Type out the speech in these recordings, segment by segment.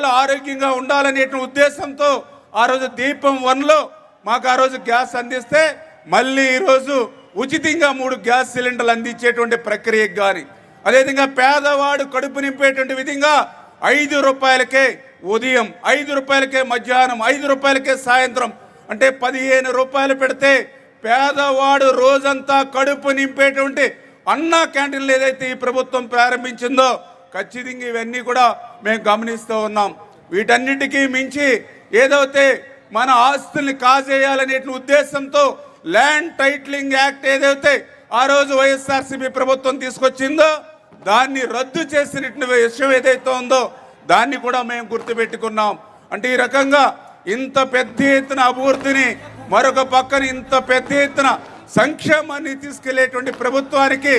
మహిళలు ఆరోగ్యంగా ఉండాలనే ఉద్దేశంతో ఆ రోజు దీపం వన్లో మాకు ఆ రోజు గ్యాస్ అందిస్తే మళ్ళీ ఈరోజు ఉచితంగా మూడు గ్యాస్ సిలిండర్లు అందించేటువంటి ప్రక్రియకు కానీ అదేవిధంగా పేదవాడు కడుపు నింపేటువంటి విధంగా ఐదు రూపాయలకే ఉదయం ఐదు రూపాయలకే మధ్యాహ్నం ఐదు రూపాయలకే సాయంత్రం అంటే పదిహేను రూపాయలు పెడితే పేదవాడు రోజంతా కడుపు నింపేటువంటి అన్నా క్యాంటీన్లు ఏదైతే ఈ ప్రభుత్వం ప్రారంభించిందో ఖచ్చితంగా ఇవన్నీ కూడా మేము గమనిస్తూ ఉన్నాం. వీటన్నిటికీ మించి ఏదైతే మన ఆస్తుల్ని కాజేయాలనే ఉద్దేశంతో ల్యాండ్ టైటిలింగ్ యాక్ట్ ఏదైతే ఆ రోజు వైఎస్ఆర్సీపీ ప్రభుత్వం తీసుకొచ్చిందో దాన్ని రద్దు చేసినటువంటి విషయం ఏదైతే ఉందో దాన్ని కూడా మేము గుర్తుపెట్టుకున్నాం. అంటే ఈ రకంగా ఇంత పెద్ద ఎత్తున అభివృద్ధిని మరొక పక్కన ఇంత పెద్ద ఎత్తున సంక్షేమాన్ని తీసుకెళ్ళేటువంటి ప్రభుత్వానికి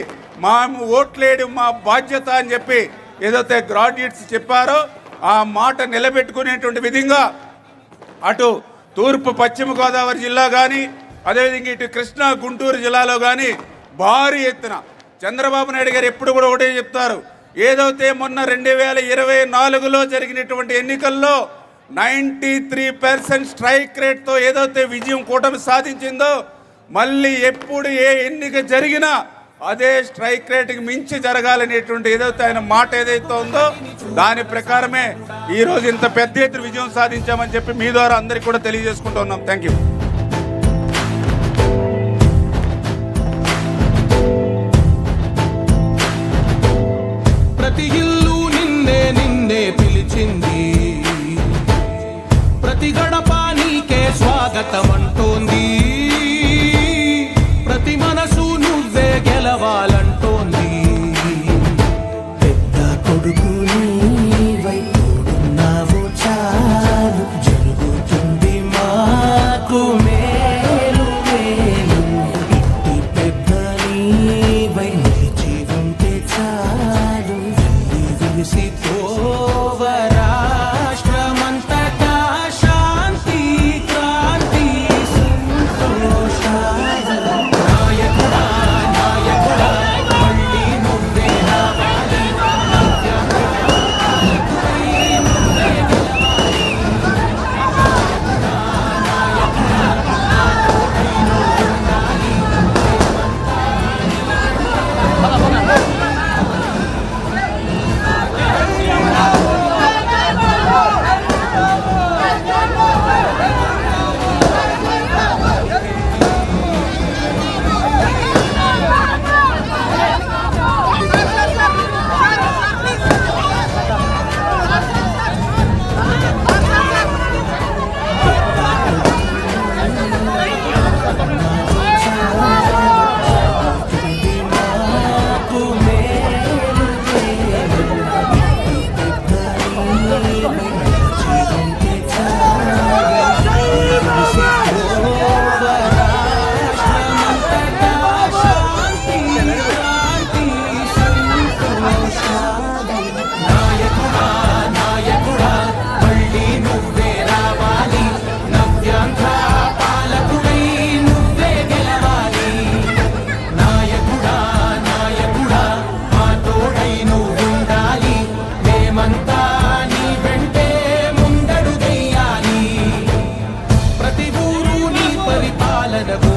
మేము ఓట్లేయడం మా బాధ్యత అని చెప్పి ఏదైతే గ్రాడ్యుయేట్స్ చెప్పారో ఆ మాట నిలబెట్టుకునేటువంటి విధంగా అటు తూర్పు పశ్చిమ గోదావరి జిల్లా కానీ అదేవిధంగా ఇటు కృష్ణా గుంటూరు జిల్లాలో కానీ భారీ ఎత్తున చంద్రబాబు నాయుడు గారు ఎప్పుడు కూడా ఒకటే చెప్తారు. ఏదైతే మొన్న రెండు వేల ఇరవై నాలుగులో జరిగినటువంటి ఎన్నికల్లో నైంటీ త్రీ పర్సెంట్ స్ట్రైక్ రేట్తో ఏదైతే విజయం కూటమి సాధించిందో మళ్ళీ ఎప్పుడు ఏ ఎన్నిక జరిగినా అదే స్ట్రైక్ రేట్కి మించి జరగాలనేటువంటి ఏదైతే ఆయన మాట ఏదైతే ఉందో దాని ప్రకారమే ఈ రోజు ఇంత పెద్ద ఎత్తున విజయం సాధించామని చెప్పి మీ ద్వారా అందరికీ కూడా తెలియజేసుకుంటూ ఉన్నాం. Thank you you see. the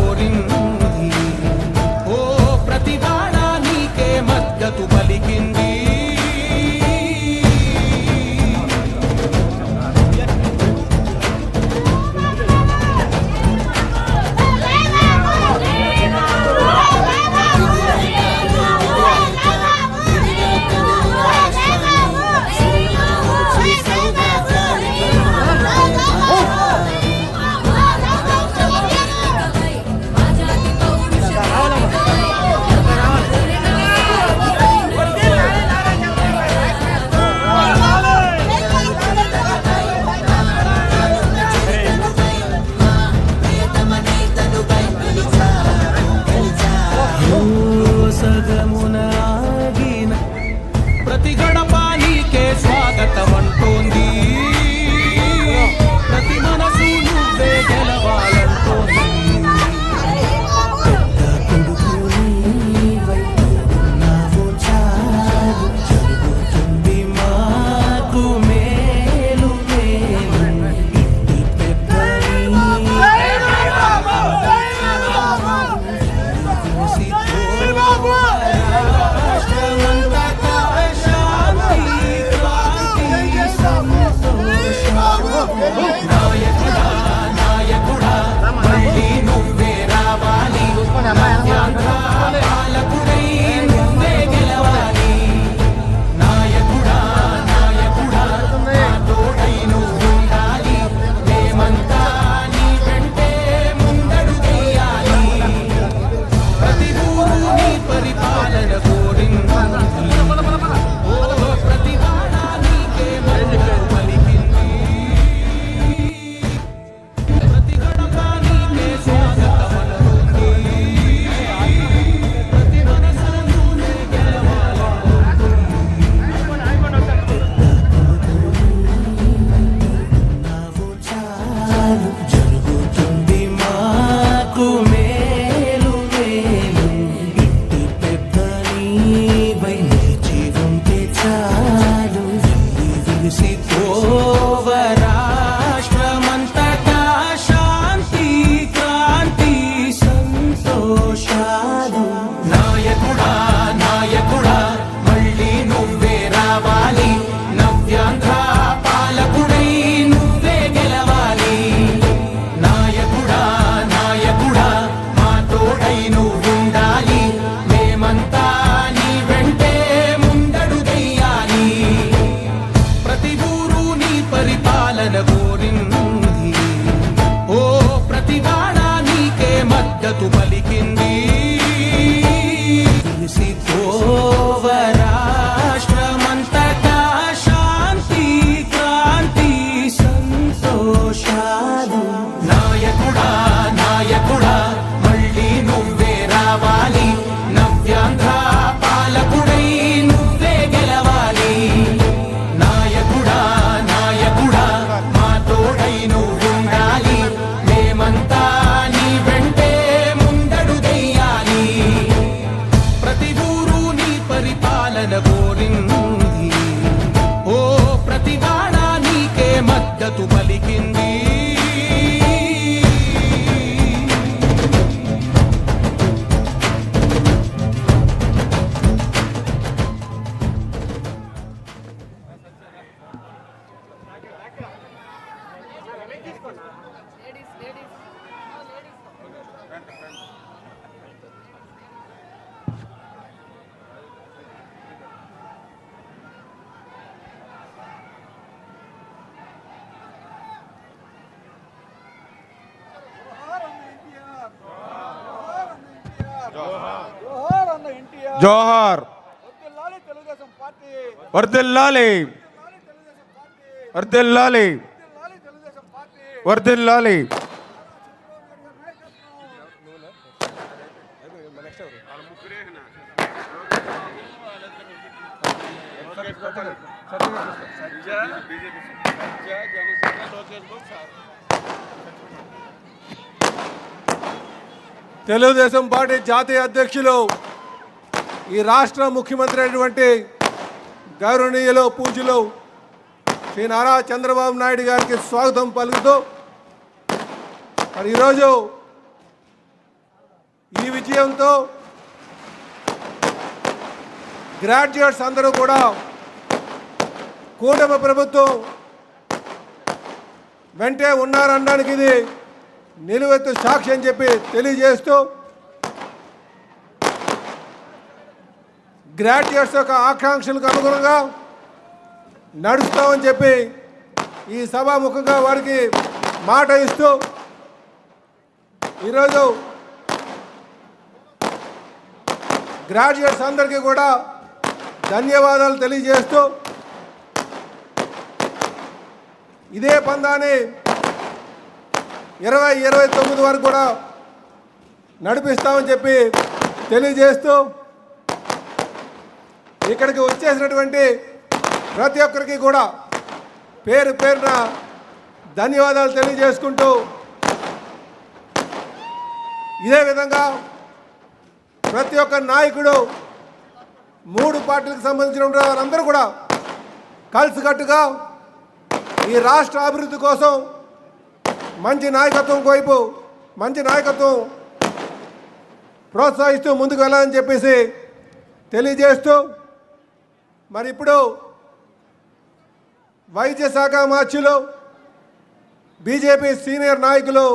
and a good. వెళ్ళనగోరింది ఓ ప్రతివాడ నీకే మద్దతు పలికింది. Thank you. జోహార్ వర్దిల్లాలి వర్దిల్లాలి వర్దిల్లాలి తెలుగుదేశం పార్టీ జాతీయ అధ్యక్షులు ఈ రాష్ట్ర ముఖ్యమంత్రి అయినటువంటి గౌరవనీయులు పూజలు శ్రీ నారా చంద్రబాబు నాయుడు గారికి స్వాగతం పలుకుతూ మరి ఈరోజు ఈ విజయంతో గ్రాడ్యుయేట్స్ అందరూ కూడా కూటమి ప్రభుత్వం వెంటే ఉన్నారనడానికి ఇది నిలువెత్తు సాక్షి అని చెప్పి తెలియజేస్తూ గ్రాడ్యుయేట్స్ యొక్క ఆకాంక్షలకు అనుగుణంగా నడుస్తామని చెప్పి ఈ సభాముఖంగా వారికి మాట ఇస్తూ ఈరోజు గ్రాడ్యుయేట్స్ అందరికీ కూడా ధన్యవాదాలు తెలియజేస్తూ ఇదే పందాన్ని ఇరవై ఇరవై తొమ్మిది వరకు కూడా నడిపిస్తామని చెప్పి తెలియజేస్తూ ఇక్కడికి వచ్చేసినటువంటి ప్రతి ఒక్కరికి కూడా పేరు పేరున ధన్యవాదాలు తెలియజేసుకుంటూ ఇదే విధంగా ప్రతి ఒక్క నాయకుడు మూడు పార్టీలకు సంబంధించిన వారందరూ కూడా కలిసికట్టుగా ఈ రాష్ట్ర అభివృద్ధి కోసం మంచి నాయకత్వం వైపు మంచి నాయకత్వం ప్రోత్సహిస్తూ ముందుకు వెళ్ళాలని చెప్పేసి తెలియజేస్తూ మరి ఇప్పుడు వైద్య శాఖ మార్చులు బీజేపీ సీనియర్ నాయకులు